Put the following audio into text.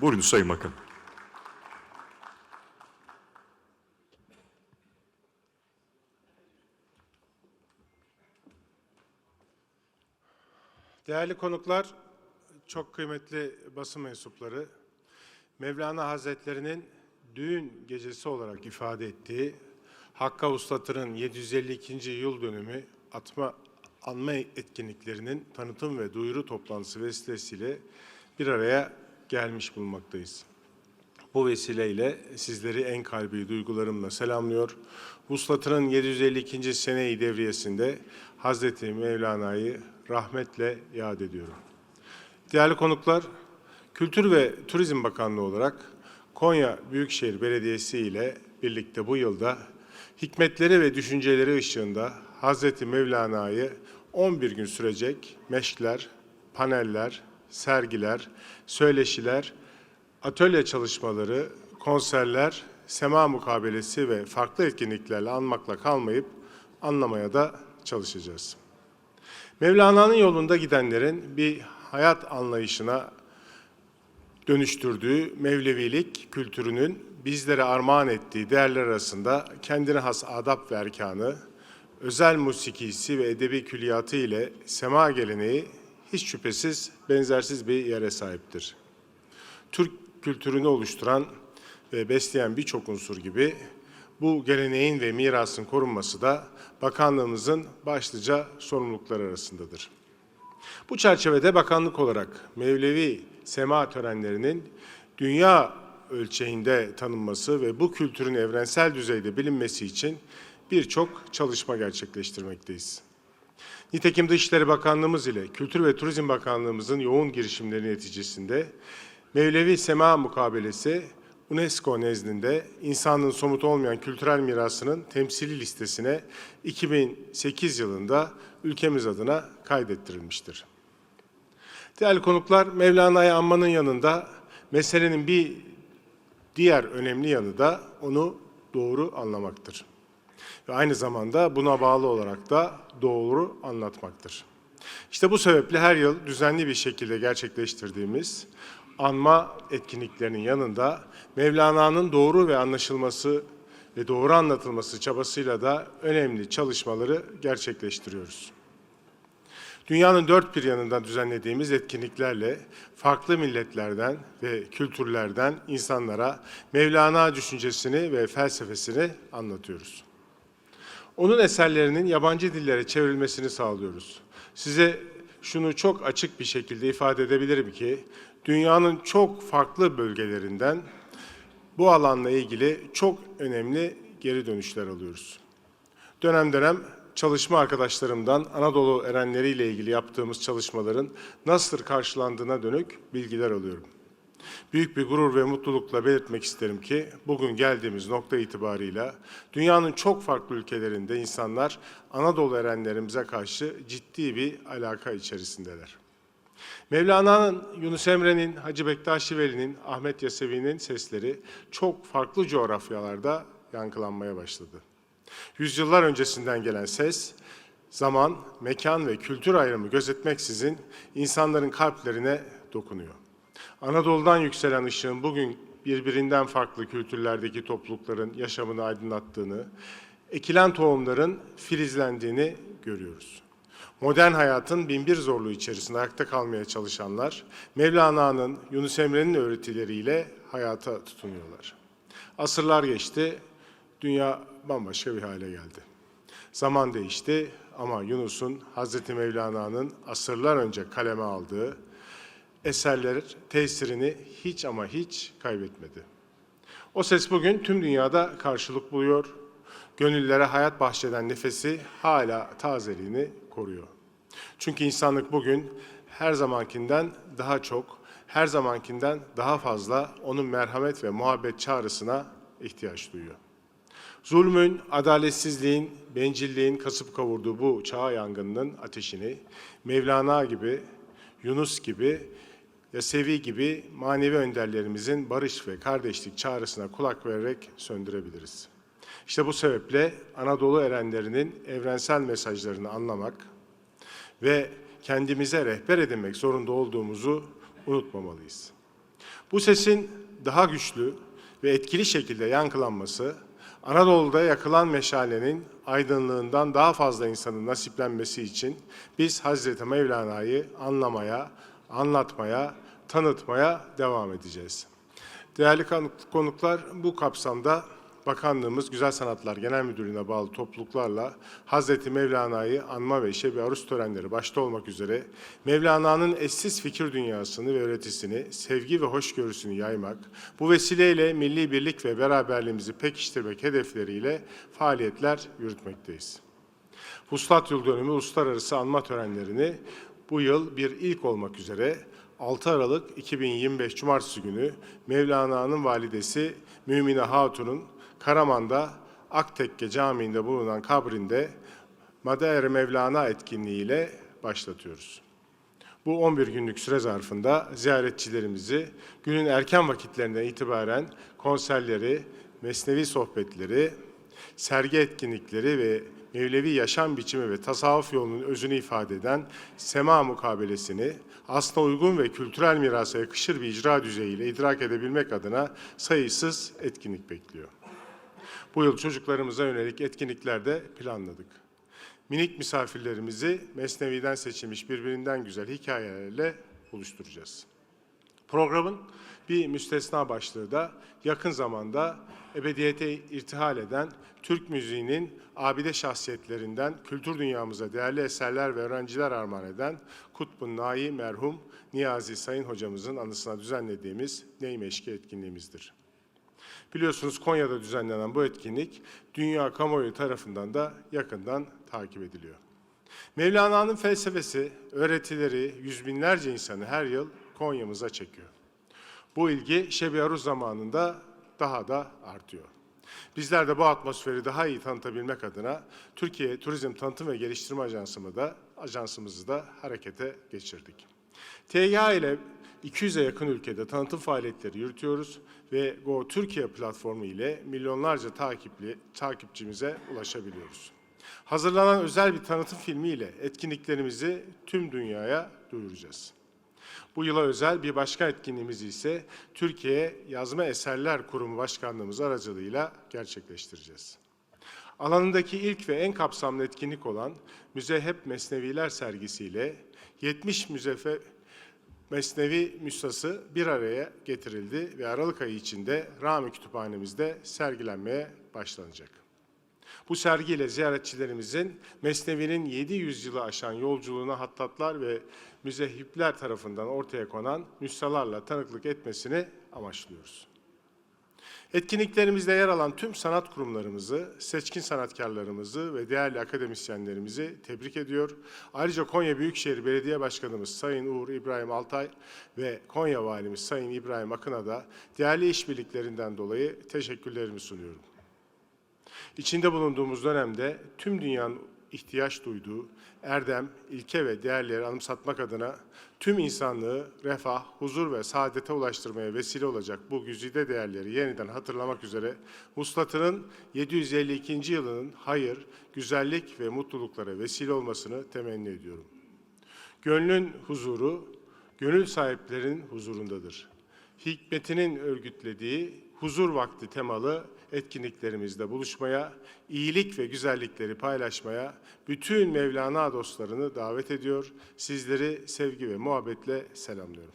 Buyurun Sayın Bakan. Değerli konuklar, çok kıymetli basın mensupları, Mevlana Hazretleri'nin düğün gecesi olarak ifade ettiği Hakka Ustatı'nın 752. yıl dönümü atma anma etkinliklerinin tanıtım ve duyuru toplantısı vesilesiyle bir araya gelmiş bulunmaktayız. Bu vesileyle sizleri en kalbi duygularımla selamlıyor. Vuslatının 752. seneyi devriyesinde Hazreti Mevlana'yı rahmetle yad ediyorum. Değerli konuklar, Kültür ve Turizm Bakanlığı olarak Konya Büyükşehir Belediyesi ile birlikte bu yılda hikmetleri ve düşünceleri ışığında Hazreti Mevlana'yı 11 gün sürecek meşkler, paneller, sergiler, söyleşiler, atölye çalışmaları, konserler, sema mukabelesi ve farklı etkinliklerle anmakla kalmayıp anlamaya da çalışacağız. Mevlana'nın yolunda gidenlerin bir hayat anlayışına dönüştürdüğü Mevlevilik kültürünün bizlere armağan ettiği değerler arasında kendine has adab ve erkanı, özel musikisi ve edebi külliyatı ile sema geleneği hiç şüphesiz benzersiz bir yere sahiptir. Türk kültürünü oluşturan ve besleyen birçok unsur gibi bu geleneğin ve mirasın korunması da bakanlığımızın başlıca sorumlulukları arasındadır. Bu çerçevede bakanlık olarak Mevlevi sema törenlerinin dünya ölçeğinde tanınması ve bu kültürün evrensel düzeyde bilinmesi için birçok çalışma gerçekleştirmekteyiz. Nitekim Dışişleri Bakanlığımız ile Kültür ve Turizm Bakanlığımızın yoğun girişimleri neticesinde Mevlevi Sema Mukabelesi UNESCO nezdinde insanlığın somut olmayan kültürel mirasının temsili listesine 2008 yılında ülkemiz adına kaydettirilmiştir. Değerli konuklar, Mevlana'yı anmanın yanında meselenin bir diğer önemli yanı da onu doğru anlamaktır. Ve aynı zamanda buna bağlı olarak da doğru anlatmaktır. İşte bu sebeple her yıl düzenli bir şekilde gerçekleştirdiğimiz anma etkinliklerinin yanında Mevlana'nın doğru ve anlaşılması ve doğru anlatılması çabasıyla da önemli çalışmaları gerçekleştiriyoruz. Dünyanın dört bir yanından düzenlediğimiz etkinliklerle farklı milletlerden ve kültürlerden insanlara Mevlana düşüncesini ve felsefesini anlatıyoruz. Onun eserlerinin yabancı dillere çevrilmesini sağlıyoruz. Size şunu çok açık bir şekilde ifade edebilirim ki dünyanın çok farklı bölgelerinden bu alanla ilgili çok önemli geri dönüşler alıyoruz. Dönem dönem çalışma arkadaşlarımdan Anadolu erenleriyle ilgili yaptığımız çalışmaların nasıl karşılandığına dönük bilgiler alıyorum. Büyük bir gurur ve mutlulukla belirtmek isterim ki bugün geldiğimiz nokta itibarıyla dünyanın çok farklı ülkelerinde insanlar Anadolu erenlerimize karşı ciddi bir alaka içerisindeler. Mevlana'nın, Yunus Emre'nin, Hacı Bektaşi Veli'nin, Ahmet Yesevi'nin sesleri çok farklı coğrafyalarda yankılanmaya başladı. Yüzyıllar öncesinden gelen ses, zaman, mekan ve kültür ayrımı gözetmeksizin insanların kalplerine dokunuyor. Anadolu'dan yükselen ışığın bugün birbirinden farklı kültürlerdeki toplulukların yaşamını aydınlattığını, ekilen tohumların filizlendiğini görüyoruz. Modern hayatın binbir zorluğu içerisinde ayakta kalmaya çalışanlar, Mevlana'nın, Yunus Emre'nin öğretileriyle hayata tutunuyorlar. Asırlar geçti, dünya bambaşka bir hale geldi. Zaman değişti ama Yunus'un, Hazreti Mevlana'nın asırlar önce kaleme aldığı eserler tesirini hiç ama hiç kaybetmedi. O ses bugün tüm dünyada karşılık buluyor. Gönüllere hayat bahşeden nefesi hala tazeliğini koruyor. Çünkü insanlık bugün her zamankinden daha çok, her zamankinden daha fazla onun merhamet ve muhabbet çağrısına ihtiyaç duyuyor. Zulmün, adaletsizliğin, bencilliğin kasıp kavurduğu bu çağ yangınının ateşini Mevlana gibi, Yunus gibi, Yasevi gibi manevi önderlerimizin barış ve kardeşlik çağrısına kulak vererek söndürebiliriz. İşte bu sebeple Anadolu erenlerinin evrensel mesajlarını anlamak ve kendimize rehber edinmek zorunda olduğumuzu unutmamalıyız. Bu sesin daha güçlü ve etkili şekilde yankılanması, Anadolu'da yakılan meşalenin aydınlığından daha fazla insanın nasiplenmesi için biz Hazreti Mevlana'yı anlamaya, anlatmaya, tanıtmaya devam edeceğiz. Değerli konuklar bu kapsamda Bakanlığımız Güzel Sanatlar Genel Müdürlüğü'ne bağlı topluluklarla Hazreti Mevlana'yı anma ve şebi aruz törenleri başta olmak üzere Mevlana'nın eşsiz fikir dünyasını ve öğretisini, sevgi ve hoşgörüsünü yaymak, bu vesileyle milli birlik ve beraberliğimizi pekiştirmek hedefleriyle faaliyetler yürütmekteyiz. Vuslat Yıl Dönümü Uluslararası Anma Törenlerini bu yıl bir ilk olmak üzere 6 Aralık 2025 Cumartesi günü Mevlana'nın validesi Mümine Hatun'un Karaman'da Aktekke Camii'nde bulunan kabrinde Mader Mevlana etkinliğiyle başlatıyoruz. Bu 11 günlük süre zarfında ziyaretçilerimizi günün erken vakitlerinden itibaren konserleri, mesnevi sohbetleri, sergi etkinlikleri ve Mevlevi yaşam biçimi ve tasavvuf yolunun özünü ifade eden sema mukabelesini aslına uygun ve kültürel mirasa yakışır bir icra düzeyiyle idrak edebilmek adına sayısız etkinlik bekliyor. Bu yıl çocuklarımıza yönelik etkinlikler de planladık. Minik misafirlerimizi Mesnevi'den seçilmiş birbirinden güzel hikayelerle buluşturacağız. Programın bir müstesna başlığı da yakın zamanda ebediyete irtihal eden Türk müziğinin abide şahsiyetlerinden kültür dünyamıza değerli eserler ve öğrenciler armağan eden Kutbun Nai merhum Niyazi Sayın hocamızın anısına düzenlediğimiz Ney Meşki etkinliğimizdir. Biliyorsunuz Konya'da düzenlenen bu etkinlik dünya kamuoyu tarafından da yakından takip ediliyor. Mevlana'nın felsefesi, öğretileri yüz binlerce insanı her yıl Konya'mıza çekiyor. Bu ilgi Şebi Aruz zamanında daha da artıyor. Bizler de bu atmosferi daha iyi tanıtabilmek adına Türkiye Turizm Tanıtım ve Geliştirme Ajansımı da ajansımızı da harekete geçirdik. TGA ile 200'e yakın ülkede tanıtım faaliyetleri yürütüyoruz ve Go Türkiye platformu ile milyonlarca takipli takipçimize ulaşabiliyoruz. Hazırlanan özel bir tanıtım filmi ile etkinliklerimizi tüm dünyaya duyuracağız. Bu yıla özel bir başka etkinliğimizi ise Türkiye Yazma Eserler Kurumu Başkanlığımız aracılığıyla gerçekleştireceğiz. Alanındaki ilk ve en kapsamlı etkinlik olan Müzehep Mesneviler sergisiyle 70 müzefe Mesnevi Müstası bir araya getirildi ve Aralık ayı içinde Rami Kütüphanemizde sergilenmeye başlanacak. Bu sergiyle ziyaretçilerimizin Mesnevi'nin 700 yılı aşan yolculuğuna hattatlar ve müzehipler tarafından ortaya konan nüshalarla tanıklık etmesini amaçlıyoruz. Etkinliklerimizde yer alan tüm sanat kurumlarımızı, seçkin sanatkarlarımızı ve değerli akademisyenlerimizi tebrik ediyor. Ayrıca Konya Büyükşehir Belediye Başkanımız Sayın Uğur İbrahim Altay ve Konya Valimiz Sayın İbrahim Akın'a da değerli işbirliklerinden dolayı teşekkürlerimi sunuyorum. İçinde bulunduğumuz dönemde tüm dünyanın ihtiyaç duyduğu erdem, ilke ve değerleri anımsatmak adına tüm insanlığı refah, huzur ve saadete ulaştırmaya vesile olacak bu güzide değerleri yeniden hatırlamak üzere Muslat'ın 752. yılının hayır, güzellik ve mutluluklara vesile olmasını temenni ediyorum. Gönlün huzuru, gönül sahiplerinin huzurundadır. Hikmetinin örgütlediği huzur vakti temalı etkinliklerimizde buluşmaya, iyilik ve güzellikleri paylaşmaya bütün Mevlana dostlarını davet ediyor. Sizleri sevgi ve muhabbetle selamlıyorum.